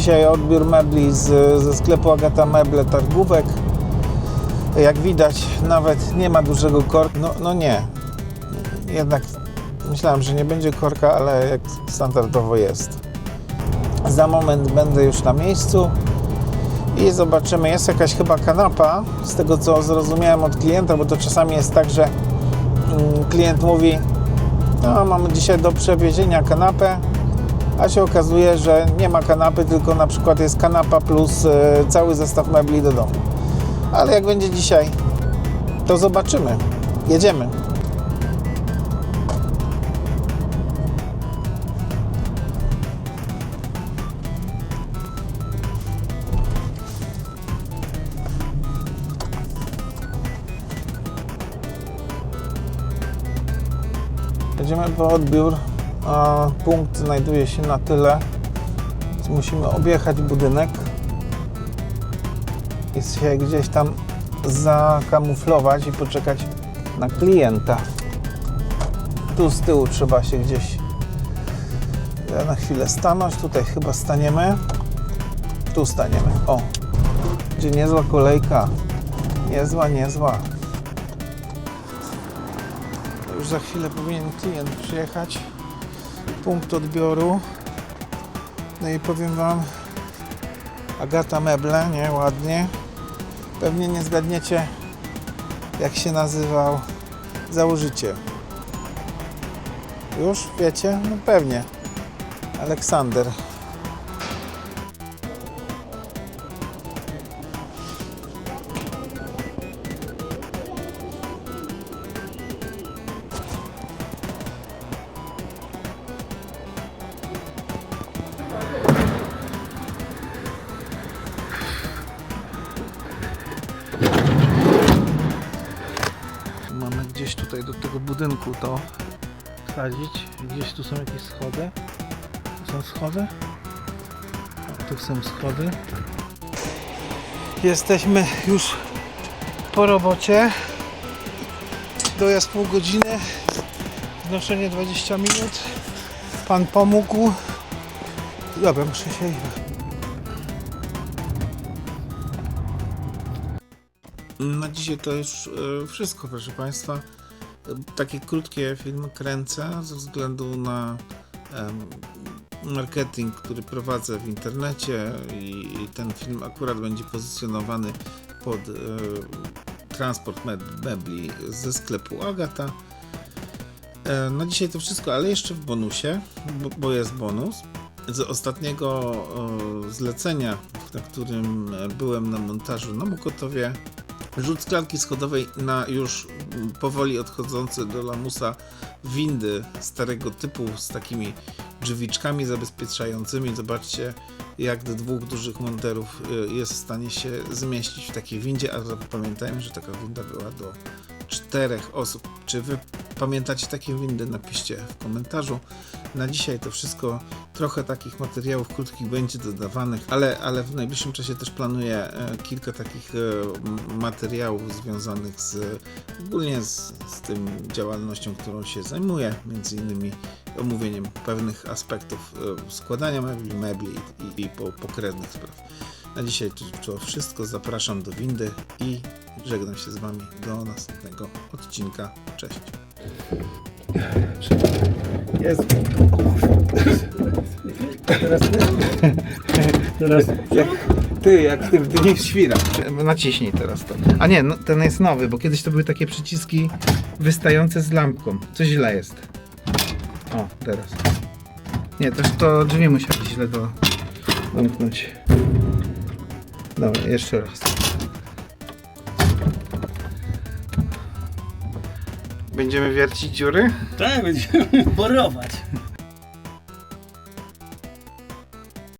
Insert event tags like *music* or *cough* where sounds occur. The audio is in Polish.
dzisiaj odbiór mebli z, ze sklepu Agata Meble Targówek. Jak widać, nawet nie ma dużego korka. No, no nie. Jednak myślałem, że nie będzie korka, ale jak standardowo jest. Za moment będę już na miejscu i zobaczymy. Jest jakaś chyba kanapa, z tego co zrozumiałem od klienta, bo to czasami jest tak, że mm, klient mówi: No, mamy dzisiaj do przewiezienia kanapę, a się okazuje, że nie ma kanapy, tylko na przykład jest kanapa plus e, cały zestaw mebli do domu. Ale jak będzie dzisiaj, to zobaczymy. Jedziemy. Jedziemy po odbiór. A punkt znajduje się na tyle, więc musimy objechać budynek i się gdzieś tam zakamuflować i poczekać na klienta. Tu z tyłu trzeba się gdzieś na chwilę stanąć. Tutaj chyba staniemy. Tu staniemy. O, gdzie niezła kolejka. Niezła, niezła. To już za chwilę powinien klient przyjechać. Punkt odbioru. No i powiem Wam, Agata Meble, nie? Ładnie. Pewnie nie zgadniecie, jak się nazywał założyciel. Już wiecie? No pewnie. Aleksander. Gdzieś tutaj do tego budynku to wsadzić. Gdzieś tu są jakieś schody. Tu są schody. O, tu są schody. Jesteśmy już po robocie. Dojazd pół godziny. Znoszenie 20 minut. Pan pomógł. Dobra, muszę się Na dzisiaj to już e, wszystko, proszę Państwa. Takie krótkie filmy kręcę ze względu na marketing, który prowadzę w internecie i, ten film akurat będzie pozycjonowany pod e, transport mebli ze sklepu Agata. E, Na dzisiaj to wszystko, ale jeszcze w bonusie, bo, jest bonus. Z ostatniego e, zlecenia, na którym byłem na montażu na Mokotowie, rzut z schodowej na już powoli odchodzące do lamusa windy starego typu z takimi drzwiczkami zabezpieczającymi. Zobaczcie, jak do dwóch dużych monterów y, jest w stanie się zmieścić w takiej windzie, a pamiętajmy, że taka winda była do czterech osób. Czy wy pamiętacie takie windy? Napiszcie w komentarzu. Na dzisiaj to wszystko. Trochę takich materiałów krótkich będzie dodawanych, ale, ale w najbliższym czasie też planuję e, kilka takich e, materiałów związanych z ogólnie z, z tym działalnością, którą się zajmuję, między innymi omówieniem pewnych aspektów e, składania mebli, mebli i, i po, pokrewnych spraw. Na dzisiaj to, wszystko. Zapraszam do windy i żegnam się z Wami do następnego odcinka. Cześć. Jest. Teraz Teraz jak ty, jak w tym dni świra. Naciśnij teraz to. A nie, no, ten jest nowy, bo kiedyś to były takie przyciski wystające z lampką. Co źle jest. O, teraz. Nie, też to drzwi musieli źle do zamknąć. Dobra, jeszcze raz. Będziemy wiercić dziury? tak będziemy *laughs* borować.